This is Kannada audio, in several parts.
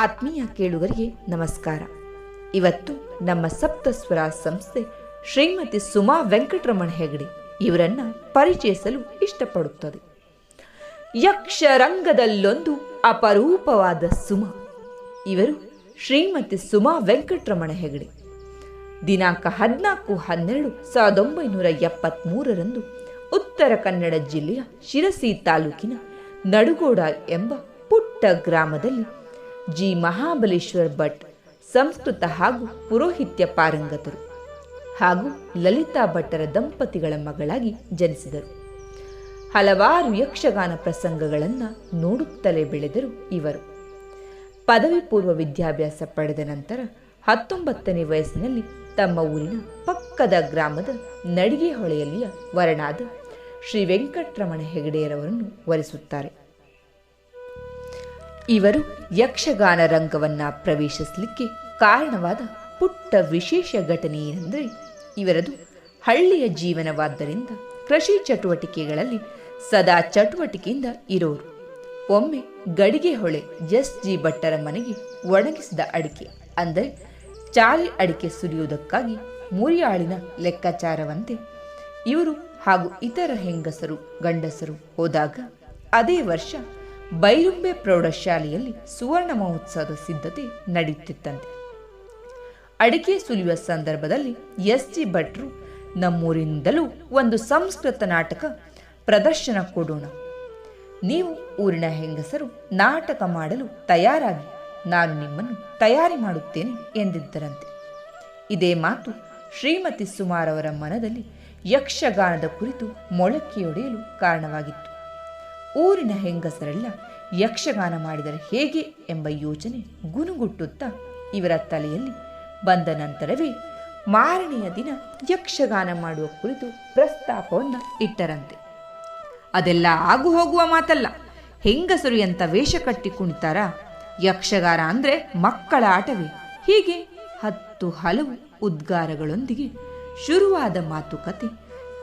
ಆತ್ಮೀಯ ಕೇಳುಗರಿಗೆ ನಮಸ್ಕಾರ. ಇವತ್ತು ನಮ್ಮ ಸಪ್ತಸ್ವರ ಸಂಸ್ಥೆ ಶ್ರೀಮತಿ ಸುಮಾ ವೆಂಕಟರಮಣ ಹೆಗಡೆ ಇವರನ್ನ ಪರಿಚಯಿಸಲು ಇಷ್ಟಪಡುತ್ತದೆ. ಯಕ್ಷರಂಗದಲ್ಲೊಂದು ಅಪರೂಪವಾದ ಸುಮಾ. ಇವರು ಶ್ರೀಮತಿ ಸುಮಾ ವೆಂಕಟರಮಣ ಹೆಗಡೆ ದಿನಾಂಕ ಹದಿನಾಲ್ಕು ಹನ್ನೆರಡು ಸಾವಿರದ ಒಂಬೈನೂರ ಎಪ್ಪತ್ತ್ಮೂರರಂದು ಉತ್ತರ ಕನ್ನಡ ಜಿಲ್ಲೆಯ ಶಿರಸಿ ತಾಲೂಕಿನ ನಡುಗೋಡ ಎಂಬ ಪುಟ್ಟ ಗ್ರಾಮದಲ್ಲಿ ಜಿ ಮಹಾಬಲೇಶ್ವರ ಭಟ್, ಸಂಸ್ಕೃತ ಹಾಗೂ ಪುರೋಹಿತ್ಯ ಪಾರಂಗತರು ಹಾಗೂ ಲಲಿತಾ ಭಟ್ಟರ ದಂಪತಿಗಳ ಮಗಳಾಗಿ ಜನಿಸಿದರು. ಹಲವಾರು ಯಕ್ಷಗಾನ ಪ್ರಸಂಗಗಳನ್ನು ನೋಡುತ್ತಲೇ ಬೆಳೆದರು ಇವರು. ಪದವಿ ಪೂರ್ವ ವಿದ್ಯಾಭ್ಯಾಸ ಪಡೆದ ನಂತರ ಹತ್ತೊಂಬತ್ತನೇ ವಯಸ್ಸಿನಲ್ಲಿ ತಮ್ಮ ಊರಿನ ಪಕ್ಕದ ಗ್ರಾಮದ ನಡಿಗೆ ಹೊಳೆಯಲ್ಲಿಯ ವರನಾದ ಶ್ರೀ ವೆಂಕಟರಮಣ ಹೆಗಡೆಯರವರನ್ನು ವರಿಸುತ್ತಾರೆ. ಇವರು ಯಕ್ಷಗಾನ ರಂಗವನ್ನ ಪ್ರವೇಶಿಸಲಿಕ್ಕೆ ಕಾರಣವಾದ ಪುಟ್ಟ ವಿಶೇಷ ಘಟನೆ ಏನೆಂದರೆ ಇವರದು ಹಳ್ಳಿಯ ಜೀವನವಾದ್ದರಿಂದ ಕೃಷಿ ಚಟುವಟಿಕೆಗಳಲ್ಲಿ ಸದಾ ಚಟುವಟಿಕೆಯಿಂದ ಇರೋರು. ಒಮ್ಮೆ ಗಡಿಗೆ ಹೊಳೆ ಎಸ್ ಜಿ ಭಟ್ಟರ ಮನೆಗೆ ಒಣಗಿಸಿದ ಅಡಿಕೆ, ಅಂದರೆ ಚಾಲಿ ಅಡಿಕೆ ಸುರಿಯುವುದಕ್ಕಾಗಿ ಮುರಿಯಾಳಿನ ಲೆಕ್ಕಾಚಾರವಂತೆ ಇವರು ಹಾಗೂ ಇತರ ಹೆಂಗಸರು, ಗಂಡಸರು ಹೋದಾಗ ಅದೇ ವರ್ಷ ಬೈರುಂಬೆ ಪ್ರೌಢಶಾಲೆಯಲ್ಲಿ ಸುವರ್ಣ ಮಹೋತ್ಸವದ ಸಿದ್ಧತೆ ನಡೆಯುತ್ತಿತ್ತಂತೆ. ಅಡಿಕೆ ಸುಲಿಯುವ ಸಂದರ್ಭದಲ್ಲಿ ಎಸ್ ಜಿ ಭಟ್ರು ನಮ್ಮೂರಿನಿಂದಲೂ ಒಂದು ಸಂಸ್ಕೃತ ನಾಟಕ ಪ್ರದರ್ಶನ ಕೊಡೋಣ. ನೀವು ಊರಿನ ಹೆಂಗಸರು ನಾಟಕ ಮಾಡಲು ತಯಾರಾಗಿ ನಾನು ನಿಮ್ಮನ್ನು ತಯಾರಿ ಮಾಡುತ್ತೇನೆ ಎಂದಿದ್ದರಂತೆ. ಇದೇ ಮಾತು ಶ್ರೀಮತಿ ಸುಮಾರವರ ಮನದಲ್ಲಿ ಯಕ್ಷಗಾನದ ಕುರಿತು ಮೊಳಕೆಯೊಡೆಯಲು ಕಾರಣವಾಗಿತ್ತು. ಊರಿನ ಹೆಂಗಸರೆಲ್ಲ ಯಕ್ಷಗಾನ ಮಾಡಿದರೆ ಹೇಗೆ ಎಂಬ ಯೋಚನೆ ಗುನುಗುಟ್ಟುತ್ತಾ ಇವರ ತಲೆಯಲ್ಲಿ ಬಂದ ನಂತರವೇ ಮಾರನೆಯ ದಿನ ಯಕ್ಷಗಾನ ಮಾಡುವ ಕುರಿತು ಪ್ರಸ್ತಾಪವನ್ನು ಇಟ್ಟರಂತೆ. ಅದೆಲ್ಲ ಆಗು ಹೋಗುವ ಮಾತಲ್ಲ. ಹೆಂಗಸರು ಎಂತ ವೇಷ ಕಟ್ಟಿ ಕುಣಿತಾರ? ಯಕ್ಷಗಾನ ಅಂದರೆ ಮಕ್ಕಳ ಆಟವೇ. ಹೀಗೆ ಹತ್ತು ಹಲವು ಉದ್ಗಾರಗಳೊಂದಿಗೆ ಶುರುವಾದ ಮಾತುಕತೆ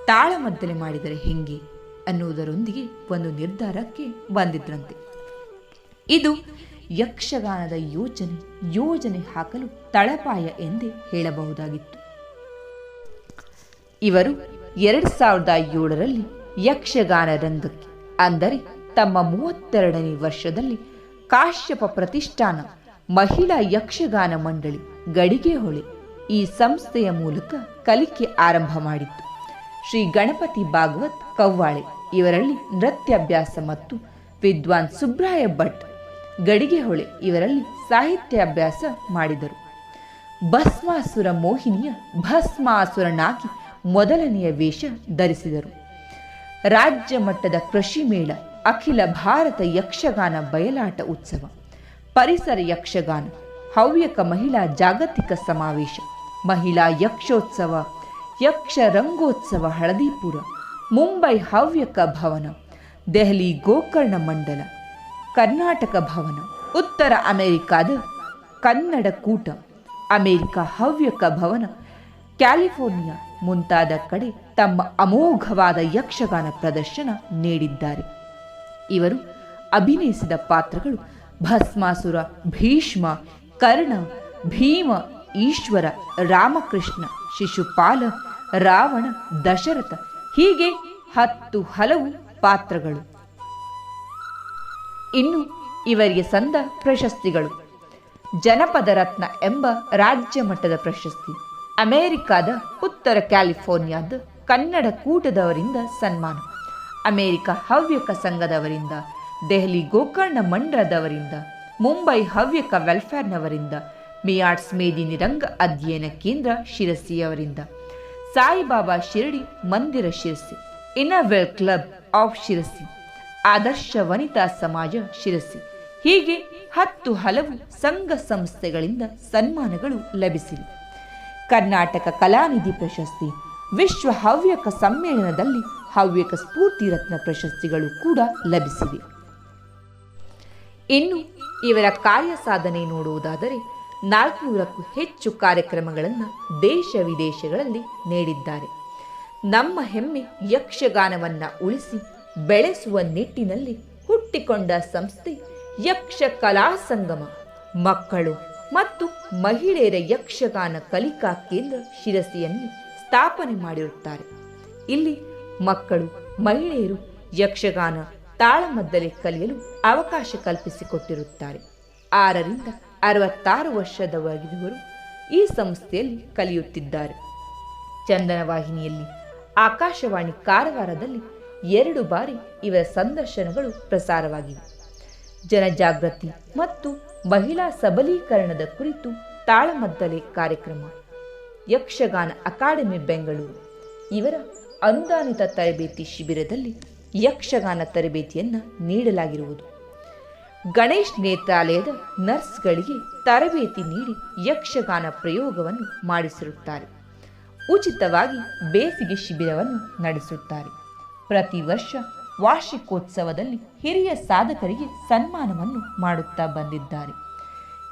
ತಾಳಮದ್ದಲೆ ಮಾಡಿದರೆ ಹೆಂಗೆ? ಅನ್ನುವುದರೊಂದಿಗೆ ಒಂದು ನಿರ್ಧಾರಕ್ಕೆ ಬಂದಿದ್ರಂತೆ. ಇದು ಯಕ್ಷಗಾನದ ಯೋಚನೆ, ಯೋಜನೆ ಹಾಕಲು ತಳಪಾಯ ಎಂದೇ ಹೇಳಬಹುದಾಗಿತ್ತು. ಇವರು ಎರಡು ಸಾವಿರದ ಏಳರಲ್ಲಿ ಯಕ್ಷಗಾನ ರಂಗಕ್ಕೆ, ಅಂದರೆ ತಮ್ಮ ಮೂವತ್ತೆರಡನೇ ವರ್ಷದಲ್ಲಿ ಕಾಶ್ಯಪ ಪ್ರತಿಷ್ಠಾನ ಮಹಿಳಾ ಯಕ್ಷಗಾನ ಮಂಡಳಿ ಗಡಿಗೆ ಹೊಳೆ ಈ ಸಂಸ್ಥೆಯ ಮೂಲಕ ಕಲಿಕೆ ಆರಂಭ ಮಾಡಿತ್ತು. ಶ್ರೀ ಗಣಪತಿ ಭಾಗವತ್ ಕವ್ವಾಳೆ. ಇವರಲ್ಲಿ ನೃತ್ಯಾಭ್ಯಾಸ ಮತ್ತು ವಿದ್ವಾನ್ ಸುಬ್ರಾಯ ಭಟ್ ಗಡಿಗೆಹೊಳೆ ಇವರಲ್ಲಿ ಸಾಹಿತ್ಯಾಭ್ಯಾಸ ಮಾಡಿದರು. ಭಸ್ಮಾಸುರ ಮೋಹಿನಿಯ ಭಸ್ಮಾಸುರನಾಗಿ ಮೊದಲನೆಯ ವೇಷ ಧರಿಸಿದರು. ರಾಜ್ಯ ಮಟ್ಟದ ಕೃಷಿ ಮೇಳ, ಅಖಿಲ ಭಾರತ ಯಕ್ಷಗಾನ ಬಯಲಾಟ ಉತ್ಸವ, ಪರಿಸರ ಯಕ್ಷಗಾನ, ಹವ್ಯಕ ಮಹಿಳಾ ಜಾಗತಿಕ ಸಮಾವೇಶ, ಮಹಿಳಾ ಯಕ್ಷೋತ್ಸವ ಯಕ್ಷ ರಂಗೋತ್ಸವ ಹಳದಿಪುರ ಮುಂಬೈ ಹವ್ಯಕ ಭವನ, ದೆಹಲಿ ಗೋಕರ್ಣ ಮಂಡಲ, ಕರ್ನಾಟಕ ಭವನ, ಉತ್ತರ ಅಮೆರಿಕಾದ ಕನ್ನಡ ಕೂಟ, ಅಮೆರಿಕ ಹವ್ಯಕ ಭವನ, ಕ್ಯಾಲಿಫೋರ್ನಿಯಾ ಮುಂತಾದ ಕಡೆ ತಮ್ಮ ಅಮೋಘವಾದ ಯಕ್ಷಗಾನ ಪ್ರದರ್ಶನ ನೀಡಿದ್ದಾರೆ. ಇವರು ಅಭಿನಯಿಸಿದ ಪಾತ್ರಗಳು ಭಸ್ಮಾಸುರ, ಭೀಷ್ಮ, ಕರ್ಣ, ಭೀಮ, ಈಶ್ವರ, ರಾಮಕೃಷ್ಣ, ಶಿಶುಪಾಲ, ರಾವಣ, ದಶರಥ ಹೀಗೆ ಹತ್ತು ಹಲವು ಪಾತ್ರಗಳು. ಇನ್ನು ಇವರಿಗೆ ಸಂದ ಪ್ರಶಸ್ತಿಗಳು. ಜನಪದ ರತ್ನ ಎಂಬ ರಾಜ್ಯ ಮಟ್ಟದ ಪ್ರಶಸ್ತಿ. ಅಮೆರಿಕಾದ ಉತ್ತರ ಕ್ಯಾಲಿಫೋರ್ನಿಯಾದ ಕನ್ನಡ ಕೂಟದವರಿಂದ ಸನ್ಮಾನ. ಅಮೆರಿಕ ಹವ್ಯಕ ಸಂಘದವರಿಂದ, ದೆಹಲಿ ಗೋಕರ್ಣ ಮಂಡಲದವರಿಂದ, ಮುಂಬೈ ಹವ್ಯಕ ವೆಲ್ಫೇರ್ನವರಿಂದ ಮಿಯಾಟ್ಸ್ ಮೇದಿನಿ ರಂಗ ಅಧ್ಯಯನ ಕೇಂದ್ರ ಶಿರಸಿಯವರಿಂದ. ಸಾಯಿಬಾಬಾ ಶಿರಡಿ ಮಂದಿರ Sirsi inner wheel club of Sirsi, Adarsha Vanitha Samaja Sirsi. ಹೀಗೆ ಹತ್ತು ಹಲವು ಸಂಘ ಸಂಸ್ಥೆಗಳಿಂದ ಸನ್ಮಾನಗಳು ಲಭಿಸಿವೆ. ಕರ್ನಾಟಕ ಕಲಾನಿಧಿ ಪ್ರಶಸ್ತಿ, ವಿಶ್ವ ಹವ್ಯಕ ಸಮ್ಮೇಳನದಲ್ಲಿ ಹವ್ಯಕ ಸ್ಫೂರ್ತಿ ರತ್ನ ಪ್ರಶಸ್ತಿಗಳು ಕೂಡ ಲಭಿಸಿವೆ. ಇನ್ನು ಇವರ ಕಾರ್ಯ ಸಾಧನೆ ನೋಡುವುದಾದರೆ ನಾಲ್ಕುನೂರಕ್ಕೂ ಹೆಚ್ಚು ಕಾರ್ಯಕ್ರಮಗಳನ್ನು ದೇಶ ವಿದೇಶಗಳಲ್ಲಿ ನೀಡಿದ್ದಾರೆ. ನಮ್ಮ ಹೆಮ್ಮೆ ಯಕ್ಷಗಾನವನ್ನು ಉಳಿಸಿ ಬೆಳೆಸುವ ನಿಟ್ಟಿನಲ್ಲಿ ಹುಟ್ಟಿಕೊಂಡ ಸಂಸ್ಥೆ ಯಕ್ಷ ಕಲಾ ಸಂಗಮ. ಮಕ್ಕಳು ಮತ್ತು ಮಹಿಳೆಯರ ಯಕ್ಷಗಾನ ಕಲಿಕಾ ಕೇಂದ್ರ ಶಿರಸಿಯನ್ನು ಸ್ಥಾಪನೆ ಮಾಡಿರುತ್ತಾರೆ. ಇಲ್ಲಿ ಮಕ್ಕಳು, ಮಹಿಳೆಯರು ಯಕ್ಷಗಾನ ತಾಳಮದ್ದಲೆ ಕಲಿಯಲು ಅವಕಾಶ ಕಲ್ಪಿಸಿಕೊಟ್ಟಿರುತ್ತಾರೆ. ಆರರಿಂದ ಅರವತ್ತಾರು ವರ್ಷದವರೆಗಿರುವರು ಈ ಸಂಸ್ಥೆಯಲ್ಲಿ ಕಲಿಯುತ್ತಿದ್ದಾರೆ. ಚಂದನ ವಾಹಿನಿಯಲ್ಲಿ ಆಕಾಶವಾಣಿ ಕಾರವಾರದಲ್ಲಿ ಎರಡು ಬಾರಿ ಇವರ ಸಂದರ್ಶನಗಳು ಪ್ರಸಾರವಾಗಿವೆ. ಜನಜಾಗೃತಿ ಮತ್ತು ಮಹಿಳಾ ಸಬಲೀಕರಣದ ಕುರಿತು ತಾಳಮದ್ದಲೆ ಕಾರ್ಯಕ್ರಮ, ಯಕ್ಷಗಾನ ಅಕಾಡೆಮಿ ಬೆಂಗಳೂರು, ಇವರ ಅನುದಾನಿತ ತರಬೇತಿ ಶಿಬಿರದಲ್ಲಿ ಯಕ್ಷಗಾನ ತರಬೇತಿಯನ್ನು ನೀಡಲಾಗಿರುವುದು. ಗಣೇಶ್ ನೇತ್ರಾಲಯದ ನರ್ಸ್ಗಳಿಗೆ ತರಬೇತಿ ನೀಡಿ ಯಕ್ಷಗಾನ ಪ್ರಯೋಗವನ್ನು ಮಾಡಿಸಿರುತ್ತಾರೆ. ಉಚಿತವಾಗಿ ಬೇಸಿಗೆ ಶಿಬಿರವನ್ನು ನಡೆಸುತ್ತಾರೆ. ಪ್ರತಿ ವರ್ಷ ವಾರ್ಷಿಕೋತ್ಸವದಲ್ಲಿ ಹಿರಿಯ ಸಾಧಕರಿಗೆ ಸನ್ಮಾನವನ್ನು ಮಾಡುತ್ತಾ ಬಂದಿದ್ದಾರೆ.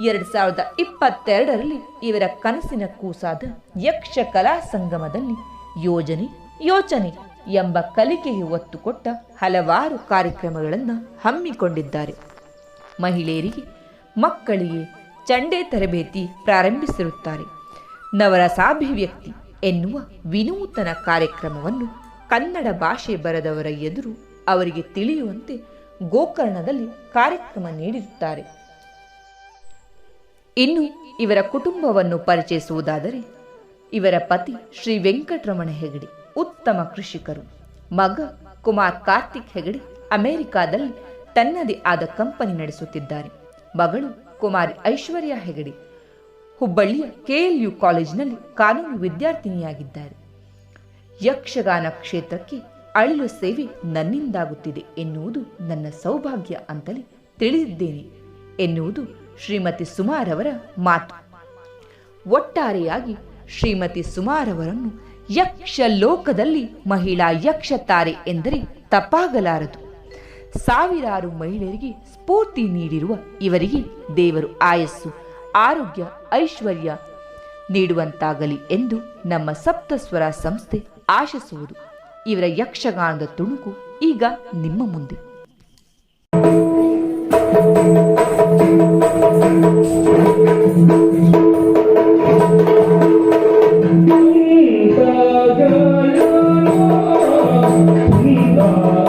ಎರಡು ಸಾವಿರದ ಇಪ್ಪತ್ತೆರಡರಲ್ಲಿ ಇವರ ಕನಸಿನ ಕೂಸಾದ ಯಕ್ಷ ಕಲಾ ಸಂಗಮದಲ್ಲಿ ಯೋಜನೆ, ಯೋಚನೆ ಎಂಬ ಕಲಿಕೆಗೆ ಒತ್ತು ಕೊಟ್ಟ ಹಲವಾರು ಕಾರ್ಯಕ್ರಮಗಳನ್ನು ಹಮ್ಮಿಕೊಂಡಿದ್ದಾರೆ. ಮಹಿಳೆಯರಿಗೆ ಮಕ್ಕಳಿಗೆ ಚಂಡೆ ತರಬೇತಿ ಪ್ರಾರಂಭಿಸಿರುತ್ತಾರೆ. ನವರಸಾಭಿವ್ಯಕ್ತಿ ಎನ್ನುವ ವಿನೂತನ ಕಾರ್ಯಕ್ರಮವನ್ನು ಕನ್ನಡ ಭಾಷೆ ಬರೆದವರ ಎದುರು ಅವರಿಗೆ ತಿಳಿಯುವಂತೆ ಗೋಕರ್ಣದಲ್ಲಿ ಕಾರ್ಯಕ್ರಮ ನೀಡಿರುತ್ತಾರೆ. ಇನ್ನು ಇವರ ಕುಟುಂಬವನ್ನು ಪರಿಚಯಿಸುವುದಾದರೆ, ಇವರ ಪತಿ ಶ್ರೀ ವೆಂಕಟರಮಣ ಹೆಗಡೆ, ಉತ್ತಮ ಕೃಷಿಕರು. ಮಗ ಕುಮಾರ್ ಕಾರ್ತಿಕ್ ಹೆಗಡೆ ಅಮೆರಿಕಾದಲ್ಲಿ ತನ್ನದೇ ಆದ ಕಂಪನಿ ನಡೆಸುತ್ತಿದ್ದಾರೆ. ಮಗಳು ಕುಮಾರಿ ಐಶ್ವರ್ಯ ಹೆಗಡೆ. ಹುಬ್ಬಳ್ಳಿಯ ಕೆಎಲ್ಯು ಕಾಲೇಜಿನಲ್ಲಿ ಕಾನೂನು ವಿದ್ಯಾರ್ಥಿನಿಯಾಗಿದ್ದಾರೆ. ಯಕ್ಷಗಾನ ಕ್ಷೇತ್ರಕ್ಕೆ ಅಳಿಲು ಸೇವೆ ನನ್ನಿಂದಾಗುತ್ತಿದೆ ಎನ್ನುವುದು ನನ್ನ ಸೌಭಾಗ್ಯ ಅಂತಲೇ ತಿಳಿದಿದ್ದೇನೆ ಎನ್ನುವುದು ಶ್ರೀಮತಿ ಸುಮಾರವರ ಮಾತು. ಒಟ್ಟಾರೆಯಾಗಿ ಶ್ರೀಮತಿ ಸುಮಾರವರನ್ನು ಯಕ್ಷ ಲೋಕದಲ್ಲಿ ಮಹಿಳಾ ಯಕ್ಷ ತಾರೆ ಎಂದರೆ ತಪ್ಪಾಗಲಾರದು. ಸಾವಿರಾರು ಮಹಿಳೆಯರಿಗೆ ಸ್ಫೂರ್ತಿ ನೀಡಿರುವ ಇವರಿಗೆ ದೇವರು ಆಯಸ್ಸು, ಆರೋಗ್ಯ, ಐಶ್ವರ್ಯ ನೀಡುವಂತಾಗಲಿ ಎಂದು ನಮ್ಮ ಸಪ್ತಸ್ವರ ಸಂಸ್ಥೆ ಆಶಿಸುವುದು. ಇವರ ಯಕ್ಷಗಾನದ ತುಣುಕು ಈಗ ನಿಮ್ಮ ಮುಂದೆ. ಗಂಟು